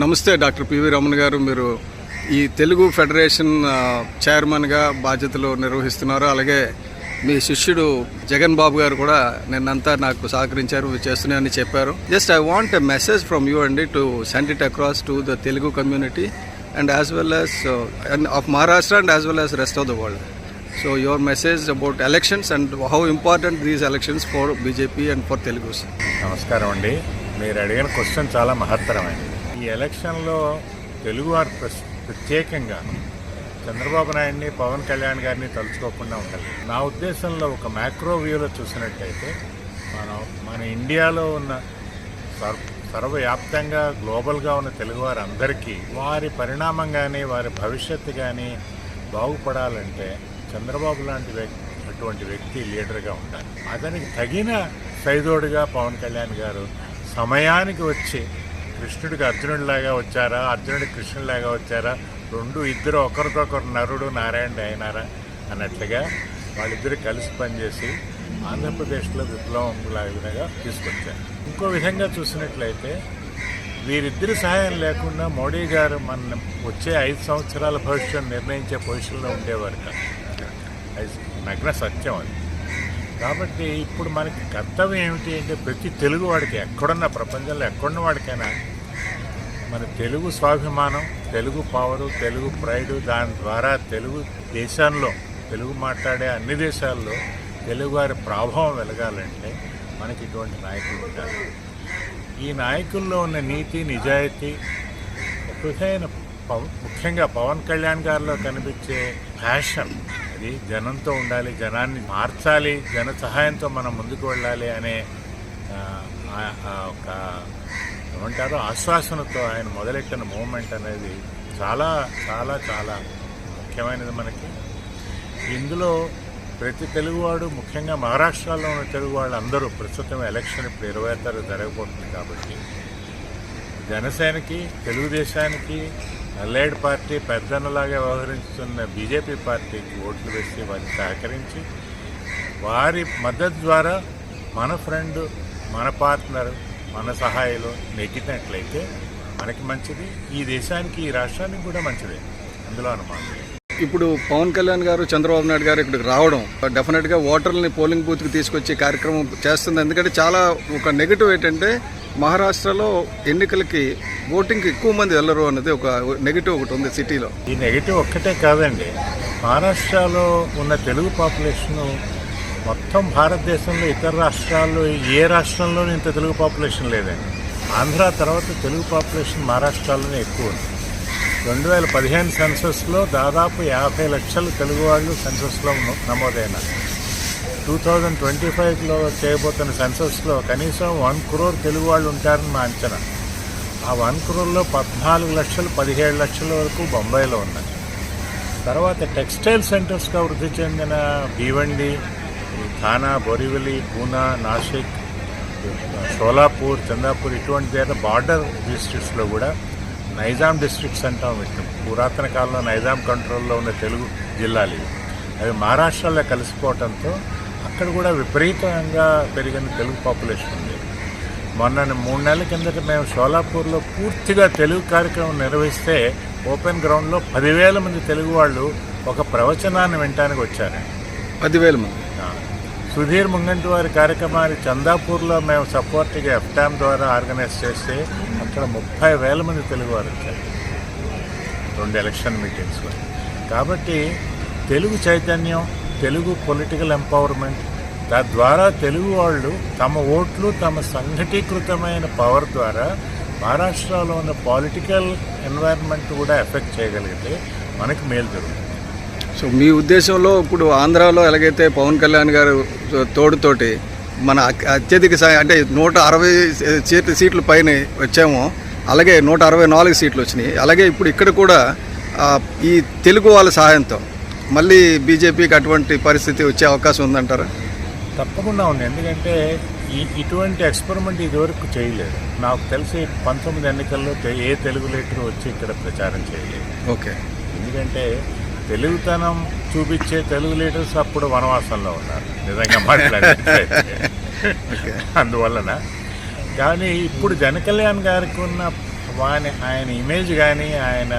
నమస్తే doctor PV Ramana గారు. మీరు ఈ తెలుగు ఫెడరేషన్ చైర్మన్గా బాధ్యతలు నిర్వహిస్తున్నారు. అలాగే మీ శిష్యుడు జగన్ బాబు గారు కూడా నిన్నంతా నాకు సహకరించారు చేస్తున్నాయని చెప్పారు. Just I want a message from you అండి to send it across to the Telugu community and as well as of Maharashtra and as well as rest of the world so your message about elections and how important these elections for BJP and for Telugus నమస్కారం అండి. మీరు అడిగిన question చాలా మహత్తరమైనది ఈ ఎలక్షన్లో తెలుగువారు ప్రత్యేకంగా చంద్రబాబు నాయుడిని పవన్ కళ్యాణ్ గారిని తలుచుకోకుండా ఉండాలి. నా ఉద్దేశంలో ఒక మ్యాక్రో వ్యూలో చూసినట్టయితే మనం మన ఇండియాలో ఉన్న సర్ సర్వవ్యాప్తంగా గ్లోబల్గా ఉన్న తెలుగువారు అందరికీ వారి పరిణామం కానీ వారి భవిష్యత్తు కానీ బాగుపడాలంటే చంద్రబాబు లాంటి వ్యక్తి అటువంటి వ్యక్తి లీడర్గా ఉండాలి. అతనికి తగిన సైదోడుగా పవన్ కళ్యాణ్ గారు సమయానికి వచ్చి కృష్ణుడికి అర్జునుడిలాగా వచ్చారా? అర్జునుడికి కృష్ణుడిలాగా వచ్చారా? రెండు ఇద్దరు ఒకరికొకరు నరుడు నారాయణుడు అయినారా? అన్నట్లుగా వాళ్ళిద్దరు కలిసి పనిచేసి ఆంధ్రప్రదేశ్లో విప్లవం లాగా తీసుకొచ్చారు. ఇంకో విధంగా చూసినట్లయితే వీరిద్దరి సహాయం లేకుండా మోడీ గారు మన వచ్చే ఐదు సంవత్సరాల భవిష్యత్తు నిర్ణయించే పొజిషన్లో ఉండేవారు నగ్న సత్యం అది. కాబట్టి ఇప్పుడు మనకి కర్తవ్యం ఏమిటి అంటే ప్రతి తెలుగు వాడికి ఎక్కడున్న ప్రపంచంలో ఎక్కడున్న వాడికైనా మన తెలుగు స్వాభిమానం తెలుగు పవరు తెలుగు ప్రైడ్ దాని ద్వారా తెలుగు దేశాల్లో తెలుగు మాట్లాడే అన్ని దేశాల్లో తెలుగు వారి ప్రభావం వెలగాలంటే మనకి ఇటువంటి నాయకులు ఉండాలి. ఈ నాయకుల్లో ఉన్న నీతి నిజాయితీ హృదయన ముఖ్యంగా పవన్ కళ్యాణ్ గారిలో కనిపించే ఫ్యాషన్ అది జనంతో ఉండాలి జనాన్ని మార్చాలి జన సహాయంతో మనం ముందుకు వెళ్ళాలి అనే ఒక ఏమంటారు? ఆశ్వాసనతో ఆయన మొదలెట్టిన మూమెంట్ అనేది చాలా చాలా చాలా ముఖ్యమైనది మనకి. ఇందులో ప్రతి తెలుగువాడు ముఖ్యంగా మహారాష్ట్రలో ఉన్న తెలుగు వాళ్ళు అందరూ ప్రస్తుతం ఎలక్షన్ ఇప్పుడు ఇరవై తారీఖు జరగబోతుంది కాబట్టి జనసేనకి తెలుగుదేశానికి అల్లైడ్ పార్టీ పెద్దన్నలాగా వ్యవహరిస్తున్న బీజేపీ పార్టీకి ఓట్లు వేసి వారిని సహకరించి వారి మద్దతు ద్వారా మన ఫ్రెండ్ మన పార్ట్నర్ మన సహాయంలో నెగ్గినట్లయితే మనకి మంచిది ఈ దేశానికి ఈ రాష్ట్రానికి కూడా మంచిదే. అందులో అనుమానం. ఇప్పుడు పవన్ కళ్యాణ్ గారు చంద్రబాబు నాయుడు గారు ఇక్కడికి రావడం డెఫినెట్గా ఓటర్లని పోలింగ్ బూత్కి తీసుకొచ్చే కార్యక్రమం చేస్తుంది. ఎందుకంటే చాలా ఒక నెగిటివ్ ఏంటంటే మహారాష్ట్రలో ఎన్నికలకి ఓటింగ్కి ఎక్కువ మంది వెళ్ళరు అన్నది ఒక నెగిటివ్ ఒకటి ఉంది సిటీలో. ఈ నెగిటివ్ ఒక్కటే కాదండి. మహారాష్ట్రలో ఉన్న తెలుగు పాపులేషన్ మొత్తం భారతదేశంలో ఇతర రాష్ట్రాల్లో ఏ రాష్ట్రంలోనూ ఇంత తెలుగు పాపులేషన్ లేదండి. ఆంధ్ర తర్వాత తెలుగు పాపులేషన్ మహారాష్ట్రలోనే ఎక్కువ ఉంది. రెండు వేల పదిహేను సెన్సస్లో దాదాపు యాభై లక్షలు తెలుగు వాళ్ళు సెన్సస్లో నమోదైన నమోదైనారు. టూ థౌజండ్ ట్వంటీ ఫైవ్లో చేయబోతున్న సెన్సస్లో కనీసం వన్ క్రోర్ తెలుగు వాళ్ళు ఉంటారని మా అంచనా. ఆ వన్ క్రోర్లో పద్నాలుగు లక్షలు పదిహేడు లక్షల వరకు బొంబాయిలో ఉన్నాయి. తర్వాత టెక్స్టైల్ సెంటర్స్గా వృద్ధి చెందిన భీవండి థానా బొరివలి పూనా నాసిక్ షోలాపూర్ చందాపూర్ ఇటువంటి దగ్గర బార్డర్ డిస్ట్రిక్ట్స్లో కూడా నైజాం డిస్ట్రిక్ట్స్ అంటాం ఇష్టం పురాతన కాలంలో నైజాం కంట్రోల్లో ఉన్న తెలుగు జిల్లాలు ఇవి. అవి మహారాష్ట్రలో కలిసిపోవడంతో అక్కడ కూడా విపరీతంగా పెరిగిన తెలుగు పాపులేషన్ ఉంది. మొన్న మూడు నెలల కిందట మేము షోలాపూర్లో పూర్తిగా తెలుగు కార్యక్రమం నిర్వహిస్తే ఓపెన్ గ్రౌండ్లో పదివేల మంది తెలుగు వాళ్ళు ఒక ప్రవచనాన్ని వినటానికి వచ్చారండి. పదివేల మంది. సుధీర్ ముంగంటి వారి కార్యక్రమాన్ని చందాపూర్లో మేము సపోర్ట్గా ఎఫ్టామ్ ద్వారా ఆర్గనైజ్ చేస్తే అక్కడ ముప్పై వేల మంది తెలుగు వారు వచ్చారు. రెండు ఎలక్షన్ మీటింగ్స్లో. కాబట్టి తెలుగు చైతన్యం తెలుగు పొలిటికల్ ఎంపవర్మెంట్ తద్వారా తెలుగు వాళ్ళు తమ ఓట్లు తమ సంఘటీకృతమైన పవర్ ద్వారా మహారాష్ట్రలో ఉన్న పాలిటికల్ ఎన్వైర్న్మెంట్ కూడా ఎఫెక్ట్ చేయగలిగితే మనకి మేలు జరుగుతుంది. సో మీ ఉద్దేశంలో ఇప్పుడు ఆంధ్రాలో ఎలాగైతే పవన్ కళ్యాణ్ గారు తోడుతోటి మన అత్యధిక అంటే నూట అరవై సీట్లు సీట్ల పైన వచ్చామో అలాగే నూట అరవై నాలుగు సీట్లు వచ్చినాయి. అలాగే ఇప్పుడు ఇక్కడ కూడా ఈ తెలుగు వాళ్ళ సహాయంతో మళ్ళీ బీజేపీకి అటువంటి పరిస్థితి వచ్చే అవకాశం ఉందంటారా? తప్పకుండా ఉంది. ఎందుకంటే ఈ ఇటువంటి ఎక్స్పెరిమెంట్ ఇదివరకు చేయలేదు. నాకు తెలిసి పంతొమ్మిది ఎన్నికల్లో ఏ తెలుగు లీడర్ వచ్చి ఇక్కడ ప్రచారం చేయలేదు. ఓకే. ఎందుకంటే తెలుగుతనం చూపించే తెలుగు లీడర్స్ అప్పుడు వనవాసంలో ఉన్నారు. నిజంగా మాట్లాడితే. అందువలన కానీ ఇప్పుడు జన కళ్యాణ్ గారికి ఉన్న వాని ఆయన ఇమేజ్ కానీ ఆయన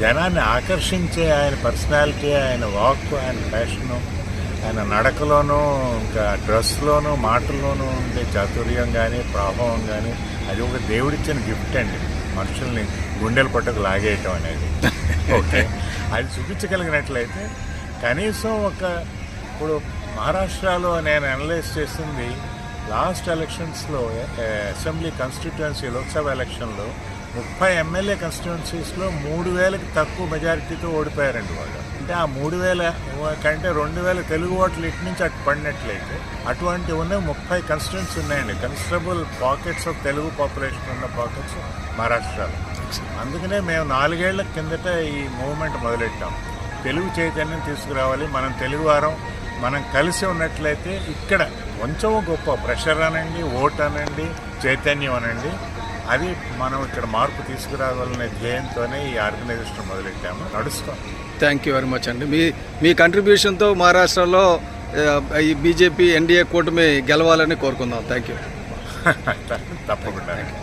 జనాన్ని ఆకర్షించే ఆయన పర్సనాలిటీ ఆయన వాక్ ఆయన ఫ్యాషను ఆయన నడకలోనూ ఇంకా డ్రెస్లోనూ మాటల్లోనూ ఉండే చాతుర్యం కానీ ప్రభావం కానీ అది ఒక దేవుడిచ్చిన గిఫ్ట్ అండి. మనుషుల్ని గుండెల పట్టుకు లాగేయటం అనేది. ఓకే. అది చూపించగలిగినట్లయితే కనీసం ఒక ఇప్పుడు మహారాష్ట్రలో నేను అనలైజ్ చేసింది లాస్ట్ ఎలక్షన్స్లో అసెంబ్లీ కాన్స్టిట్యుయెన్సీ లోక్సభ ఎలక్షన్లో ముప్పై ఎమ్మెల్యే కాన్స్టిట్యుయెన్సీస్లో మూడు వేలకు తక్కువ మెజారిటీతో ఓడిపోయారండి వాళ్ళు. అంటే ఆ మూడు వేల కంటే రెండు వేల తెలుగు ఓట్లు ఇటు నుంచి అటు పడినట్లయితే అటువంటి ఉన్న ముప్పై కాన్స్టిట్యుయెన్సీ ఉన్నాయండి. Considerable pockets of Telugu population ఉన్న పాకెట్స్ మహారాష్ట్రలో. అందుకనే మేము నాలుగేళ్ళ కిందట ఈ మూవ్మెంట్ మొదలెట్టాం. తెలుగు చైతన్యం తీసుకురావాలి. మనం తెలుగు వారం మనం కలిసి ఉన్నట్లయితే ఇక్కడ కొంచెం గొప్ప ప్రెషర్ అనండి ఓట్ అనండి చైతన్యం అనండి. అది మనం ఇక్కడ మార్పు తీసుకురావాలనే ధ్యేయంతోనే ఈ ఆర్గనైజేషన్ మొదలెట్టాము. నడుస్తాం. థ్యాంక్ యూ వెరీ మచ్ అండి. మీ మీ కంట్రిబ్యూషన్తో మహారాష్ట్రలో ఈ బీజేపీ ఎన్డీఏ కూటమి గెలవాలని కోరుకుందాం. థ్యాంక్ యూ తప్పకుండా